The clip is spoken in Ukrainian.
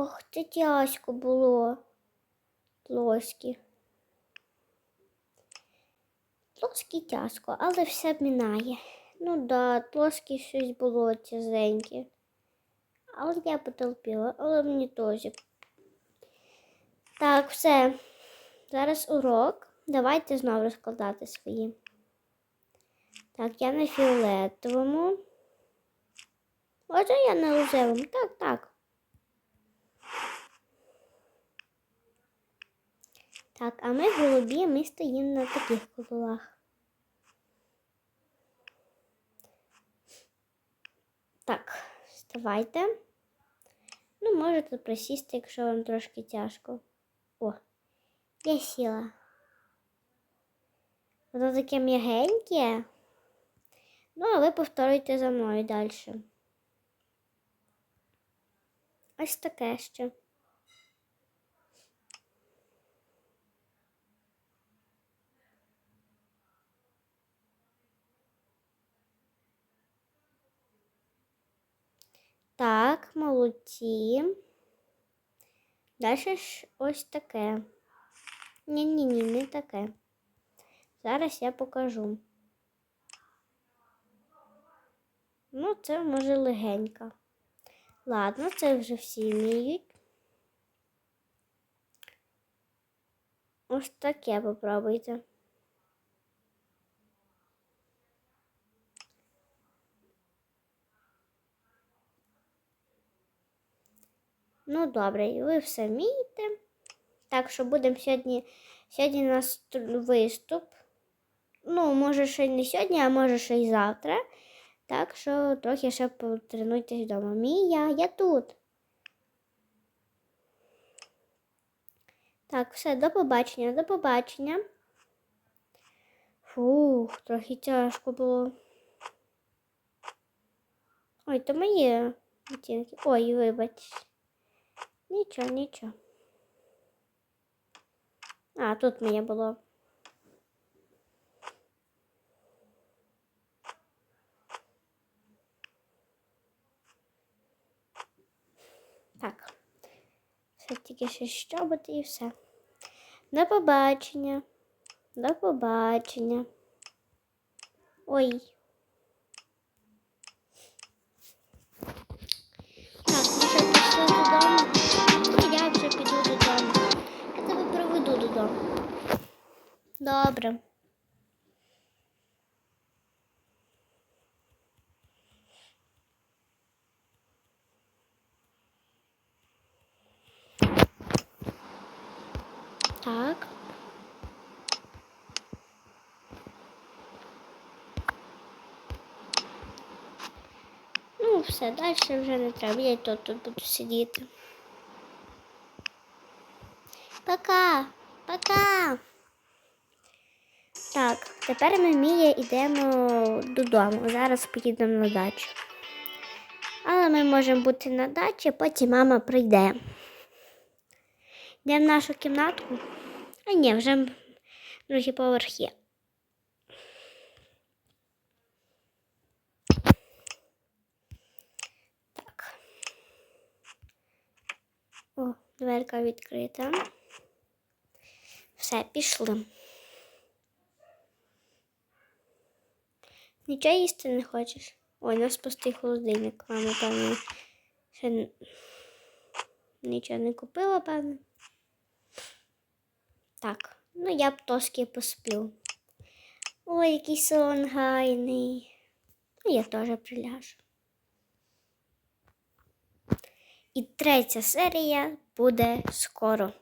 Ох, це тяжко було. Плоскі. Плоскі тяжко, але все минає. Ну да, плоскі щось було тяженьке. Але я потерпіла, але мені теж. Так, все. Зараз урок. Давайте знову розкладати свої. Так, я на фіолетовому. Може я на рожевому? Так, так. Так, а ми голубі, ми стоїмо на таких кололах. Так, вставайте. Ну, можете присісти, якщо вам трошки тяжко. О, я сіла. Воно таке м'ягеньке. Ну, а ви повторюйте за мною далі. Ось таке ще. Так, молодці. Далі ж ось таке. Ні-ні-ні, не таке. Зараз я покажу. Ну, це може легенька. Ладно, це вже всі вміють. Ось таке попробуйте. Ну, добре, ви все вмієте. Так що будемо сьогодні. Сьогодні у нас виступ. Ну, може, ще не сьогодні, а може ще й завтра. Так що трохи ще потренуйтесь вдома. Мія, я тут. Так, все, до побачення, до побачення. Фух, трохи тяжко було. Ой, то мої оцінки. Ой, вибач. Нічого, нічого. А, тут моє було. Так. Все тільки ще щобити і все. До побачення. До побачення. Ой. Добре. Так. Ну, все, далі вже не треба. Я тут, тут буду сидіти. Пока! Пока! Так, тепер ми Мія йдемо додому. Зараз поїдемо на дачу. Але ми можемо бути на дачі, потім мама прийде. Йдемо в нашу кімнатку. А ні, вже другий поверх є. Так. О, дверка відкрита. Все, пішли. Нічого їсти не хочеш? Ой, у нас пустий холодильник. Мама, певно, ще нічого не купила, певно. Так, ну я б трошки посплю. Ой, який сон гайний. Ну, я теж приляжу. І третя серія буде скоро.